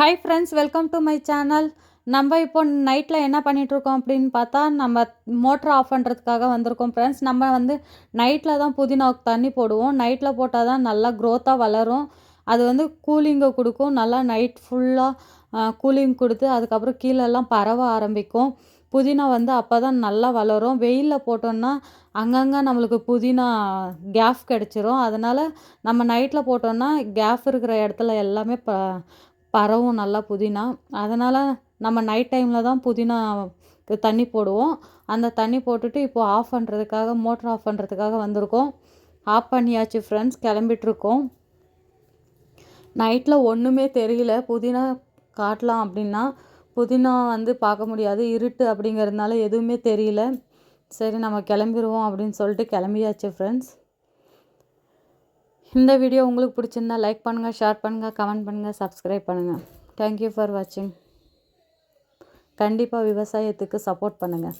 Hi friends welcome to my channel நம்ம இப்போ நைட்டில் என்ன பண்ணிகிட்ருக்கோம் அப்படின்னு பார்த்தா நம்ம மோட்டர் ஆஃப் பண்ணுறதுக்காக வந்திருக்கோம் ஃப்ரெண்ட்ஸ் நம்ம வந்து நைட்டில் தான் புதினாவுக்கு தண்ணி போடுவோம். நைட்டில் போட்டால் தான் நல்லா க்ரோத்தாக வளரும். அது வந்து கூலிங்கை கொடுக்கும். நல்லா நைட் ஃபுல்லாக கூலிங் கொடுத்து அதுக்கப்புறம் கீழெல்லாம் பரவ ஆரம்பிக்கும். புதினா வந்து அப்போ தான் நல்லா வளரும். வெயிலில் போட்டோன்னா அங்கங்கே நம்மளுக்கு புதினா கேஃப் கிடச்சிரும். அதனால் நம்ம நைட்டில் போட்டோன்னா கேஃப் இருக்கிற இடத்துல எல்லாமே ப பரவும் நல்லா புதினா. அதனால் நம்ம நைட் டைமில் தான் புதினா தண்ணி போடுவோம். அந்த தண்ணி போட்டுட்டு இப்போது ஆஃப் பண்ணுறதுக்காக மோட்ரு ஆஃப் பண்ணுறதுக்காக வந்திருக்கோம். ஆஃப் பண்ணியாச்சு ஃப்ரெண்ட்ஸ் கிளம்பிட்ருக்கோம் நைட்டில் ஒன்றுமே தெரியல. புதினா காட்டலாம் அப்படின்னா புதினா வந்து பார்க்க முடியாது. இருட்டு அப்படிங்கிறதுனால எதுவுமே தெரியல. சரி நம்ம கிளம்பிடுவோம் அப்படின்னு சொல்லிட்டு கிளம்பியாச்சு ஃப்ரெண்ட்ஸ் இந்த வீடியோ உங்களுக்கு பிடிச்சிருந்தா லைக் பண்ணுங்கள் ஷேர் பண்ணுங்கள் கமெண்ட் பண்ணுங்கள் சப்ஸ்கிரைப் பண்ணுங்கள் தேங்க்யூ ஃபார் வாட்சிங் கண்டிப்பாக விவசாயத்துக்கு சப்போர்ட் பண்ணுங்கள்